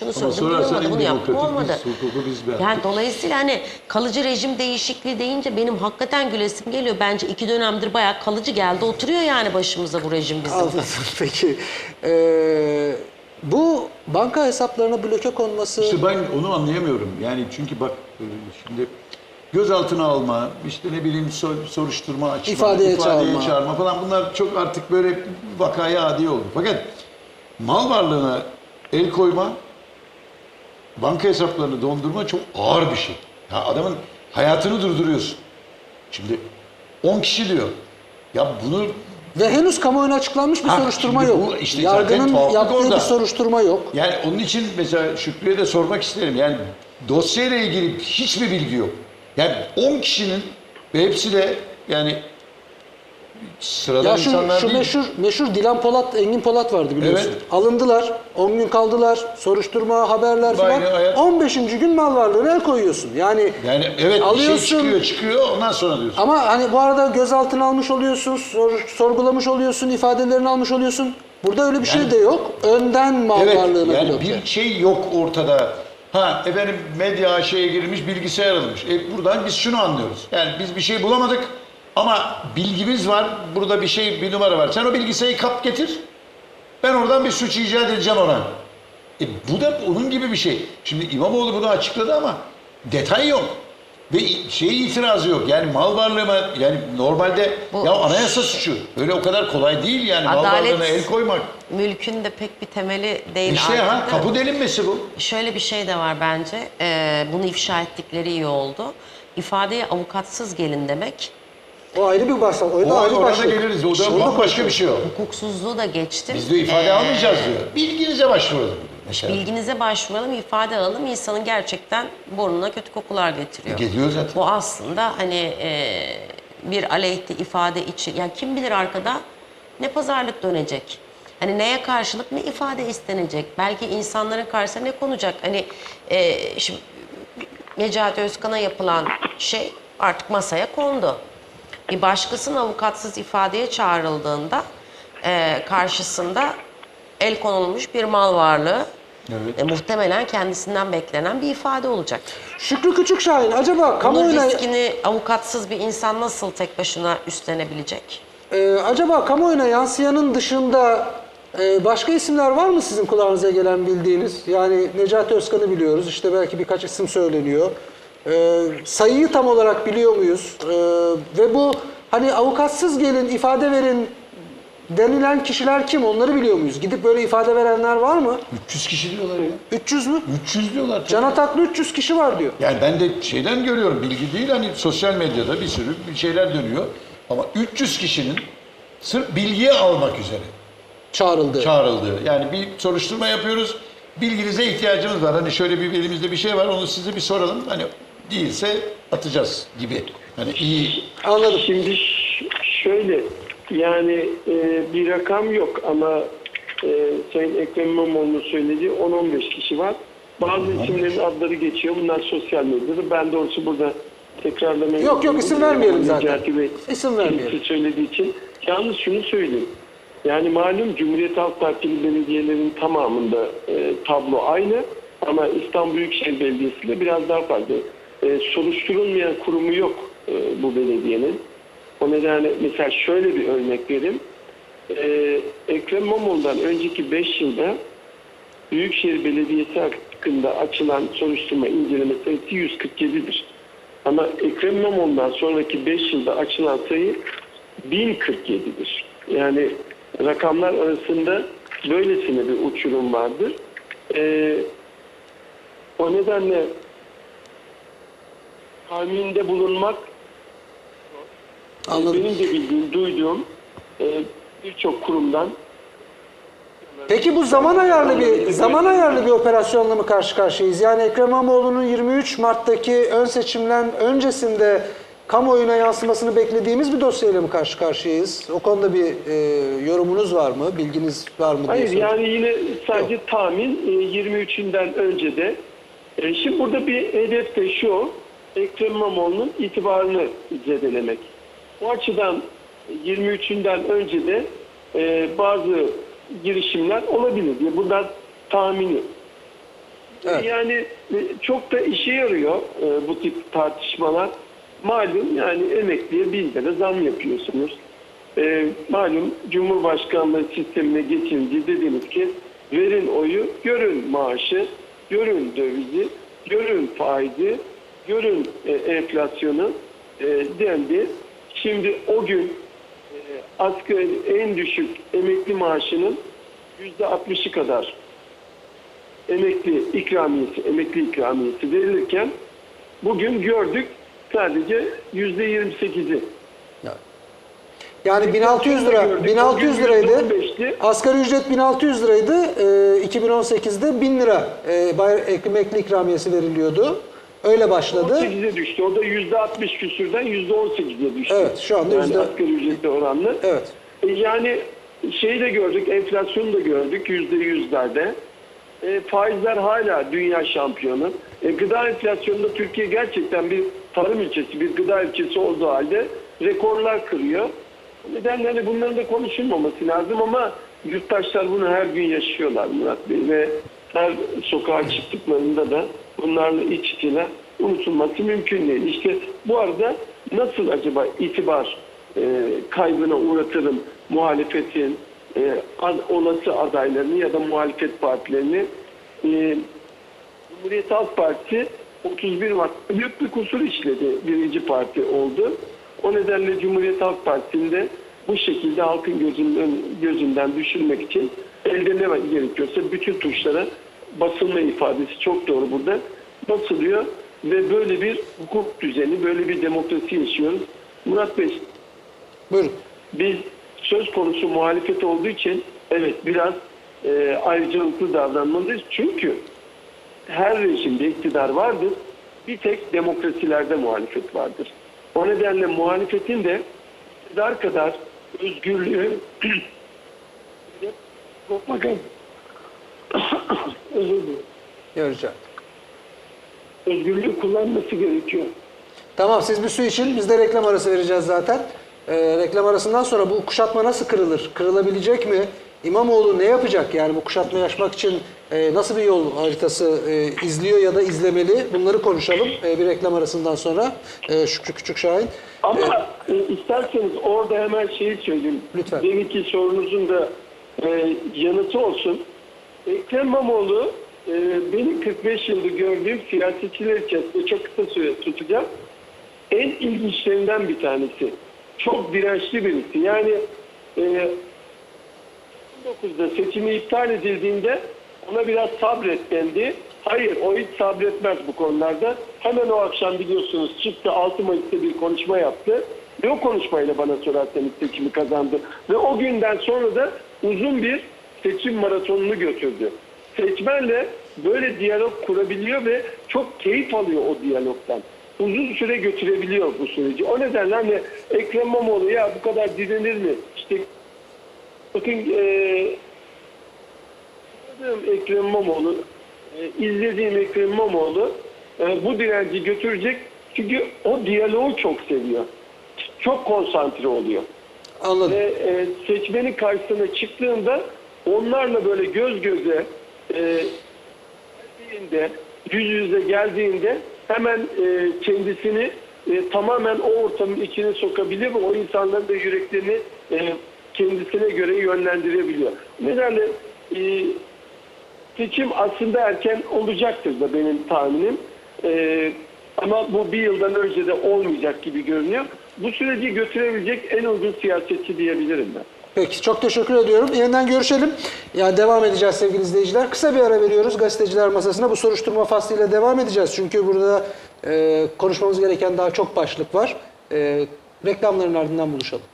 Şunu Ama söyledim sorarsan olmadı, en bunu yaptım olmadı. biz, hukuku biz beğendik. Yani dolayısıyla hani kalıcı rejim değişikliği deyince benim hakikaten gülesim geliyor. Bence iki dönemdir bayağı kalıcı geldi. Oturuyor yani başımıza bu rejim bizim. Anladım. Peki. Ee, bu banka hesaplarına bloke konması... İşte ben onu anlayamıyorum. Yani çünkü bak e, şimdi gözaltına alma, işte ne bileyim sor- soruşturma açma, İfadeye çağırma. çağırma falan bunlar çok artık böyle vakaya adi oldu. Fakat mal varlığına el koyma, banka hesaplarını dondurma çok ağır bir şey. Ya adamın hayatını durduruyorsun. Şimdi 10 kişi diyor. Ya bunu Ve henüz kamuoyuna açıklanmış bir Ha, soruşturma yok. işte Yargının yaptığı orada. bir soruşturma yok. Yani onun için mesela Şükrü'ye de sormak isterim. Yani dosyayla ilgili hiçbir bilgi yok. Yani 10 kişinin ve hepsi de yani sıradan Ya şu, insanlar şu değil. meşhur, meşhur Dilan Polat, Engin Polat vardı biliyorsun. Evet. Alındılar, 10 gün kaldılar, soruşturma, haberler falan. hayat. 15. gün mal varlığına el koyuyorsun. Yani, Yani evet bir Alıyorsun. şey çıkıyor çıkıyor ondan sonra diyorsun. ama hani bu arada gözaltına almış oluyorsun, sor- sorgulamış oluyorsun, ifadelerini almış oluyorsun. Burada öyle bir şey de yok. Önden mal Evet varlığına yani bloke. bir şey yok ortada. Ha efendim medya aşağıya girmiş bilgisayar alınmış. E buradan biz şunu anlıyoruz. Yani biz bir şey bulamadık ama bilgimiz var. Burada bir şey bir numara var. Sen o bilgisayarı kap getir. Ben oradan bir suç icat edeceğim ona. E bu da onun gibi bir şey. Şimdi İmamoğlu bunu açıkladı ama detay yok. Ve şey itirazı yok. Yani mal varlığıma yani normalde Bu- ya anayasa suçu. Öyle o kadar kolay değil yani mal Adalet- varlığına el koymak. Mülkün de pek bir temeli değil İşte artık ha kapı delinmesi bu. Şöyle bir şey de var bence. Ee, bunu ifşa ettikleri iyi oldu. İfadeye avukatsız gelin demek O ayrı bir başlık. O, da ayrı orada başlık. geliriz. O da bambaşka bir şey o. hukuksuzluğu da geçtim. Biz de ifade Ee, almayacağız diyor. Bilginize başvuralım. Mesela. Bilginize başvuralım, ifade alalım. insanın gerçekten burnuna kötü kokular getiriyor. Geliyor zaten. Bu aslında hani e, bir aleyhte ifade için, yani kim bilir arkada ne pazarlık dönecek. Hani neye karşılık ne ifade istenecek. Belki insanların karşısına ne konacak. Hani e, şimdi Necati Özkan'a yapılan şey artık masaya kondu. Bir başkasının avukatsız ifadeye çağrıldığında e, karşısında el konulmuş bir mal varlığı Evet. e, muhtemelen kendisinden beklenen bir ifade olacak. Şükrü Küçükşahin acaba Bunun kamuoyuna riskini avukatsız bir insan nasıl tek başına üstlenebilecek? Ee, acaba kamuoyuna yansıyanın dışında e, başka isimler var mı sizin kulağınıza gelen bildiğiniz? Yani Necati Özkan'ı biliyoruz. İşte belki birkaç isim söyleniyor. Ee, sayıyı tam olarak biliyor muyuz? Ee, ve bu hani avukatsız gelin, ifade verin denilen kişiler kim? Onları biliyor muyuz? Gidip böyle ifade verenler var mı? 300 kişi diyorlar ya. 300 mü? 300 diyorlar. Can Ataklı 300 kişi var diyor. Yani ben de şeyden görüyorum bilgi değil hani sosyal medyada bir sürü bir şeyler dönüyor. Ama 300 kişinin sırf bilgiye almak üzere Çağrıldı. çağrıldığı. Yani bir soruşturma yapıyoruz. Bilginize ihtiyacımız var. Hani şöyle bir elimizde bir şey var onu size bir soralım. Hani değilse atacağız gibi. Hani iyi Anladım. Şimdi şöyle yani e, bir rakam yok ama e, Sayın Ekrem İmamoğlu'nun söylediği 10-15 kişi var. Bazı isimlerin adları geçiyor. Bunlar sosyal medyada. Ben doğrusu burada tekrarlamaya... Yok, yok, isim vermeyelim zaten. Necati Bey İsim vermeyelim. söylediği için. Yalnız şunu söyleyeyim. Yani malum Cumhuriyet Halk Partili belediyelerin tamamında e, tablo aynı. Ama İstanbul Büyükşehir Belediyesi'nde biraz daha farklı. E, soruşturulmayan kurumu yok e, bu belediyenin. O nedenle mesela şöyle bir örnek vereyim. E, Ekrem İmamoğlu'ndan önceki 5 yılda Büyükşehir Belediyesi hakkında açılan soruşturma inceleme sayısı 147'dir. Ama Ekrem İmamoğlu'ndan sonraki 5 yılda açılan sayı 1047'dir. Yani rakamlar arasında böylesine bir uçurum vardır. Ee, o nedenle tahminde bulunmak Anladım. benim de bildiğim, duyduğum e, birçok kurumdan Peki bu zaman ayarlı bir zaman ayarlı bir operasyonla mı karşı karşıyayız? Yani Ekrem İmamoğlu'nun 23 Mart'taki ön seçimden öncesinde kamuoyuna yansımasını beklediğimiz bir dosyayla mı karşı karşıyayız? O konuda bir e, yorumunuz var mı? Bilginiz var mı diye Hayır soruyorum. yani yine sadece tahmin e, 23'ünden önce de. E, Şimdi burada bir hedef de şu, Ekrem İmamoğlu'nun itibarını zedelemek. O açıdan 23'ünden önce de e, bazı girişimler olabilir diye. Bunlar tahmini. Evet. Yani e, çok da işe yarıyor e, bu tip tartışmalar. Malum yani emekliye bin lira zam yapıyorsunuz. E, malum Cumhurbaşkanlığı sistemine geçince dediniz ki verin oyu, görün maaşı, görün dövizi, görün faizi, görün e, enflasyonu e, dendi. Şimdi o gün e, asgari en düşük emekli maaşının yüzde altmışı kadar emekli ikramiyesi, emekli ikramiyesi verilirken bugün gördük sadece yüzde 28'i. Yani 1600 lira, Gördük. 1600 Bugün liraydı. %15'ti. Asgari ücret 1600 liraydı. Ee, 2018'de 1000 lira e, emekli ikramiyesi veriliyordu. Öyle başladı. 18'e düştü. O da yüzde 60 küsürden yüzde 18'e düştü. Evet, şu anda yani yüzde- asgari ücretle oranlı. Evet. E, Yani şeyi de gördük, enflasyonu da gördük yüzde yüzlerde. E, faizler hala dünya şampiyonu. E, gıda enflasyonunda Türkiye gerçekten bir tarım ülkesi, bir gıda ülkesi olduğu halde rekorlar kırıyor. Nedenle hani bunların da konuşulmaması lazım ama yurttaşlar bunu her gün yaşıyorlar Murat Bey ve her sokağa çıktıklarında da bunlarla iç içeler unutulması mümkün değil. İşte bu arada nasıl acaba itibar e, kaybına uğratırım muhalefetin e, ad- olası adaylarını ya da muhalefet partilerini e, Cumhuriyet Halk Partisi 31 Mart'ta büyük bir kusur işledi. Birinci parti oldu. O nedenle Cumhuriyet Halk Partisi'nde bu şekilde halkın gözünden, gözünden düşürmek için elde ne gerekiyorsa bütün tuşlara basılma ifadesi çok doğru burada basılıyor ve böyle bir hukuk düzeni, böyle bir demokrasi yaşıyoruz. Murat Bey, Buyurun. biz söz konusu muhalefet olduğu için evet biraz e, ayrıcalıklı davranmalıyız. Çünkü her rejimde iktidar vardır. Bir tek demokrasilerde muhalefet vardır. O nedenle muhalefetin de iktidar kadar özgürlüğü Bakın. Özür dilerim. Göreceğim. Özgürlüğü kullanması gerekiyor. Tamam siz bir su için biz de reklam arası vereceğiz zaten. Ee, reklam arasından sonra bu kuşatma nasıl kırılır? Kırılabilecek mi? İmamoğlu ne yapacak? Yani bu kuşatmayı aşmak için e, nasıl bir yol haritası e, izliyor ya da izlemeli? Bunları konuşalım e, bir reklam arasından sonra. E, Şükrü Küçük Şahin. Ama e, isterseniz orada hemen şeyi söyleyeyim. Lütfen. Deminki sorunuzun da e, yanıtı olsun. Ekrem İmamoğlu e, benim 45 yıldır gördüğüm siyasetçiler içerisinde çok kısa süre tutacağım. En ilginçlerinden bir tanesi. Çok dirençli birisi. Yani e, 19'da seçimi iptal edildiğinde ona biraz sabret dendi. Hayır o hiç sabretmez bu konularda. Hemen o akşam biliyorsunuz çıktı 6 Mayıs'ta bir konuşma yaptı. Ve o konuşmayla bana sorarsanız seçimi kazandı. Ve o günden sonra da uzun bir seçim maratonunu götürdü. Seçmenle böyle diyalog kurabiliyor ve çok keyif alıyor o diyalogdan. Uzun süre götürebiliyor bu süreci. O nedenle hani Ekrem İmamoğlu ya bu kadar direnir mi? İşte bakın Tanıdığım Ekrem İmamoğlu, e, izlediğim Ekrem İmamoğlu e, bu direnci götürecek. Çünkü o diyaloğu çok seviyor. Çok konsantre oluyor. Anladım. Ve e, seçmenin karşısına çıktığında onlarla böyle göz göze e, geldiğinde, yüz yüze geldiğinde hemen e, kendisini e, tamamen o ortamın içine sokabiliyor ve o insanların da yüreklerini e, kendisine göre yönlendirebiliyor. Nedenle e, seçim aslında erken olacaktır da benim tahminim. E, ama bu bir yıldan önce de olmayacak gibi görünüyor. Bu süreci götürebilecek en uygun siyasetçi diyebilirim ben. Peki çok teşekkür ediyorum. Yeniden görüşelim. Yani devam edeceğiz sevgili izleyiciler. Kısa bir ara veriyoruz gazeteciler masasına. Bu soruşturma faslıyla devam edeceğiz. Çünkü burada e, konuşmamız gereken daha çok başlık var. E, reklamların ardından buluşalım.